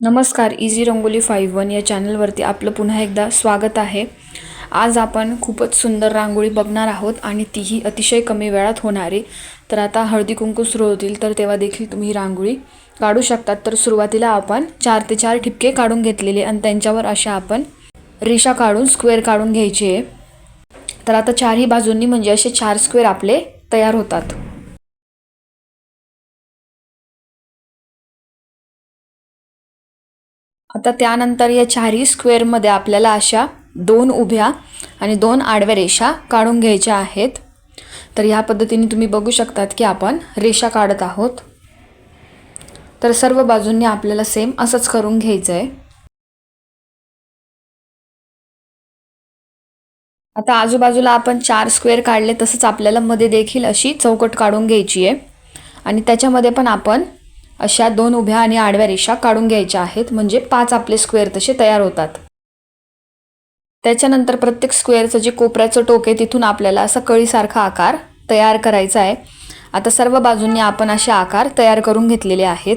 नमस्कार easy rangoli five one या चॅनलवरती आपलं पुन्हा एकदा स्वागत आहे. आज आपण खूपच सुंदर रांगोळी बघणार आहोत आणि तीही अतिशय कमी वेळात होणारी. तर आता हळदी कुंकू सुरू होतील तर तेव्हा देखील तुम्ही रांगोळी काढू शकतात. तर सुरुवातीला आपण चार ते चार ठिपके काढून घेतलेले आणि त्यांच्यावर अशा आपण रेषा काढून स्क्वेअर काढून घ्यायचे. आहे तर आता चारही बाजूंनी म्हणजे असे चार स्क्वेअर आपले तयार होतात. आता त्यानंतर या चारही स्क्वेअरमध्ये आपल्याला अशा दोन उभ्या आणि दोन आडव्या रेषा काढून घ्यायच्या आहेत. तर ह्या पद्धतीने तुम्ही बघू शकतात की आपण रेषा काढत आहोत. तर सर्व बाजूंनी आपल्याला सेम असंच करून घ्यायचं आहे आता आजूबाजूला आपण चार स्क्वेअर काढले तसंच आपल्याला मध्ये देखील अशी चौकट काढून घ्यायची आहे आणि त्याच्यामध्ये पण आपण अशा दोन उभ्या आणि आडव्या रेषा काढून घ्यायच्या आहेत म्हणजे पाच आपले स्क्वेअर तसे तयार होतात. त्याच्यानंतर प्रत्येक स्क्वेअरचं जे कोपऱ्याचं टोक आहे तिथून आपल्याला असा कळीसारखा आकार तयार करायचा आहे. आता सर्व बाजूंनी आपण असे आकार तयार करून घेतलेले आहेत.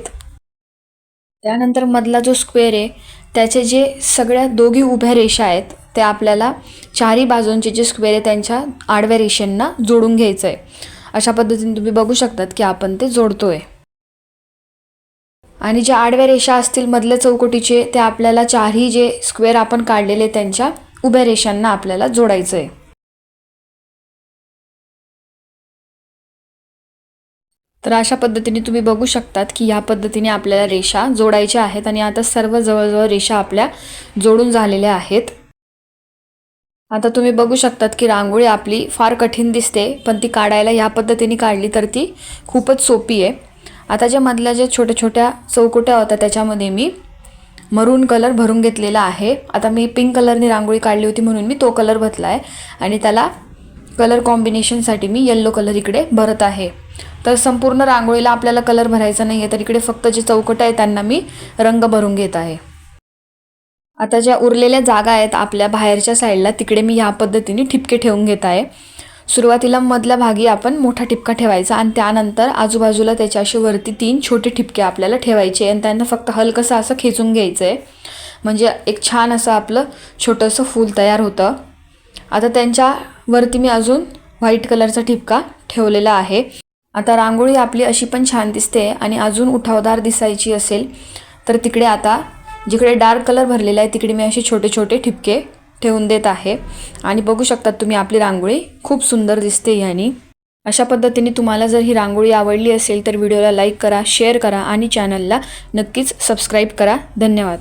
त्यानंतर मधला जो स्क्वेअर आहे त्याचे जे सगळ्या दोघी उभ्या रेषा आहेत ते आपल्याला चारही बाजूंचे जे स्क्वेअर आहे त्यांच्या आडव्या रेषांना जोडून घ्यायचं आहे अशा पद्धतीने तुम्ही बघू शकतात की आपण ते जोडतो आहे आणि ज्या आडव्या रेषा असतील मधल्या चौकटीचे ते आपल्याला चारही जे स्क्वेअर आपण काढलेले त्यांच्या उभ्या रेषांना आपल्याला जोडायचं आहे तर अशा पद्धतीने तुम्ही बघू शकतात की या पद्धतीने आपल्याला रेषा जोडायच्या आहेत आणि आता सर्व जवळजवळ रेषा आपल्या जोडून झालेल्या आहेत. आता तुम्ही बघू शकतात की रांगोळी आपली फार कठीण दिसते पण ती काढायला ह्या पद्धतीने काढली तर ती खूपच सोपी आहे. आता ज्या मधल्या ज्या छोट्या छोट्या चौकोट्या होत्या त्याच्यामध्ये मी मरून कलर भरून घेतलेला आहे. आता मी पिंक कलरने रांगोळी काढली होती म्हणून मी तो कलर भरला आहे आणि त्याला कलर कॉम्बिनेशनसाठी मी येल्लो कलर इकडे भरत आहे. तर संपूर्ण रांगोळीला आपल्याला कलर भरायचा नाही आहे तर इकडे फक्त जे चौकट आहे त्यांना मी रंग भरून घेत आहे. आता ज्या उरलेल्या जागा आहेत आपल्या बाहेरच्या साईडला तिकडे मी ह्या पद्धतीने ठिपके ठेवून घेत आहे. सुरुवातीला मधल्या भागी आपण मोठा ठिपका ठेवायचा आणि त्यानंतर आजूबाजूला त्याच्या असे वरती तीन छोटे ठिपके आपल्याला ठेवायचे आणि त्यांना फक्त हलकंसं असं खेचून घ्यायचं आहे म्हणजे एक छान असं आपलं छोटंसं फूल तयार होतं. आता त्यांच्यावरती मी अजून व्हाईट कलरचा ठिपका ठेवलेला आहे. आता रांगोळी आपली अशी पण छान दिसते आणि अजून उठावदार दिसायची असेल तर तिकडे आता जिकडे डार्क कलर भरलेला आहे तिकडे मी असे छोटे छोटे ठिपके ठेवून देत आहे. आणि बघू शकतात तुम्ही आपली रांगोळी खूप सुंदर दिसते यानी. अशा पद्धतीने तुम्हाला जर ही रांगोळी आवडली असेल तर व्हिडिओला लाईक करा शेअर करा आणि चॅनलला नक्कीच सबस्क्राईब करा. धन्यवाद.